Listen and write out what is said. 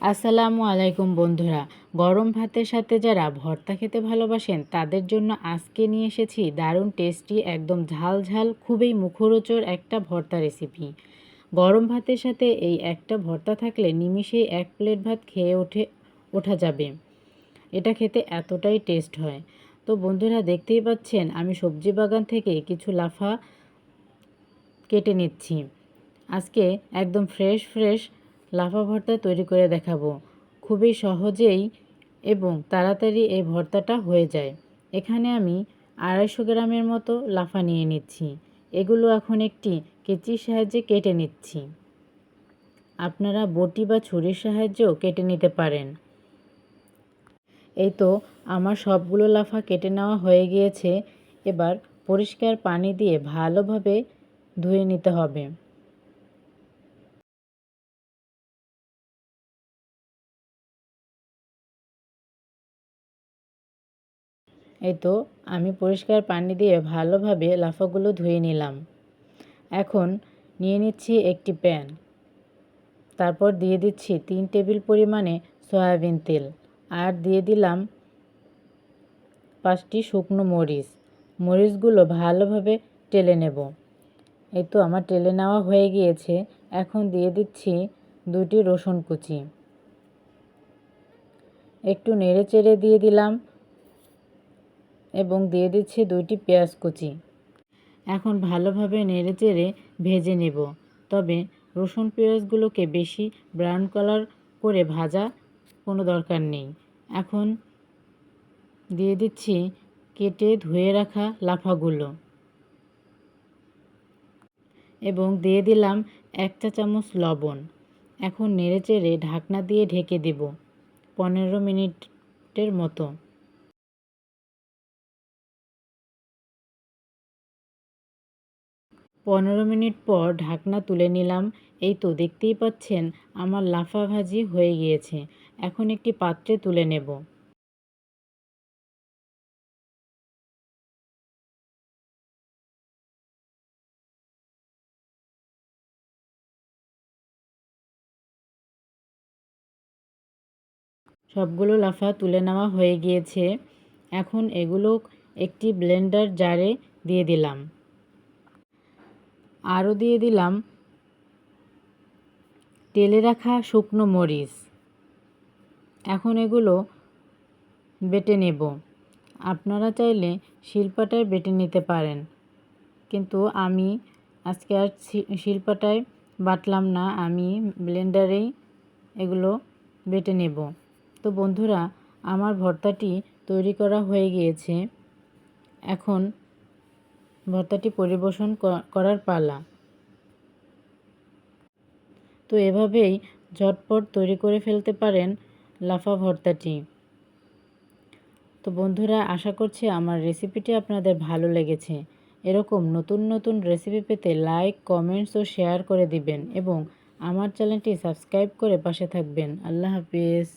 আসসালামু আলাইকুম বন্ধুরা। গরম ভাতের সাথে যারা ভর্তা খেতে ভালোবাসেন, তাদের জন্য আজকে নিয়ে এসেছি দারুণ টেস্টি, একদম ঝাল ঝাল খুবই মুখরোচর একটা ভর্তা রেসিপি গরম ভাতের সাথে এই একটা ভর্তা থাকলে নিমিষেই এক প্লেট ভাত খেয়ে ওঠে, ওঠা যাবে। এটা খেতে এতটাই টেস্ট হয়। তো বন্ধুরা, দেখতেই পাচ্ছেন, আমি সবজি বাগান থেকে কিছু লাফা কেটে নিচ্ছি। আজকে একদম ফ্রেশ ফ্রেশ লাফা ভর্তা তৈরি করে দেখাবো। খুবই সহজেই এবং তাড়াতাড়ি এই ভর্তাটা হয়ে যায়। এখানে আমি আড়াইশো গ্রামের মতো লাফা নিয়ে নিচ্ছি। এগুলো এখন একটি কেচির সাহায্যে কেটে নিচ্ছি। আপনারা বটি বা ছুরির সাহায্যেও কেটে নিতে পারেন। এই তো আমার সবগুলো লাফা কেটে নেওয়া হয়ে গিয়েছে। এবার পরিষ্কার পানি দিয়ে ভালোভাবে ধুয়ে নিতে হবে। এই তো, আমি পরিষ্কার পানি দিয়ে ভালোভাবে লাফাগুলো ধুয়ে নিলাম। এখন নিয়ে নিচ্ছি একটি প্যান। তারপর দিয়ে দিচ্ছি তিন টেবিল পরিমাণে সয়াবিন তেল। আর দিয়ে দিলাম পাঁচটি শুকনো মরিচ। মরিচগুলো ভালোভাবে টেলে নেব। এই তো, আমার টেলে নেওয়া হয়ে গিয়েছে। এখন দিয়ে দিচ্ছি দুটি রসুন কুচি। একটু নেড়ে চেড়ে দিয়ে দিলাম। এবং দিয়ে দিচ্ছি দুইটি পেঁয়াজ কুচি। এখন ভালোভাবে নেড়ে চেড়ে ভেজে নেব। তবে রসুন পেঁয়াজগুলোকে বেশি ব্রাউন কালার করে ভাজা কোনো দরকার নেই। এখন দিয়ে দিচ্ছি কেটে ধুয়ে রাখা লাফাগুলো। এবং দিয়ে দিলাম এক চা চামচ লবণ। এখন নেড়ে চেড়ে ঢাকনা দিয়ে ঢেকে দেব পনেরো মিনিটের মতো। পনেরো মিনিট পর ঢাকনা তুলে নিলাম। এই তো দেখতেই পাচ্ছেন, আমার লাফা ভাজি হয়ে গিয়েছে। এখন একটি পাত্রে তুলে নেব। সবগুলো লাফা তুলে নেওয়া হয়ে গিয়েছে। এখন এগুলো একটি ব্লেন্ডার জারে দিয়ে দিলাম। আরও দিয়ে দিলাম তেলে রাখা শুকনো মরিচ। এখন এগুলো বেটে নেব। আপনারা চাইলে শিলপাটায় বেটে নিতে পারেন। কিন্তু আমি আজকে আর শিলপাটায় বাটলাম না, আমি ব্লেন্ডারেই এগুলো বেটে নেব। তো বন্ধুরা, আমার ভর্তাটি তৈরি করা হয়ে গিয়েছে। এখন ভর্তাটি পরিবেশন করার পালা। তো এভাবেই ঝটপট তৈরি করে ফেলতে পারেন লাফা ভর্তাটি। তো বন্ধুরা, আশা করছি আমার রেসিপিটি আপনাদের ভালো লেগেছে। এরকম নতুন নতুন রেসিপি পেতে লাইক, কমেন্টস ও শেয়ার করে দিবেন এবং আমার চ্যানেলটি সাবস্ক্রাইব করে পাশে থাকবেন। আল্লাহ হাফিজ।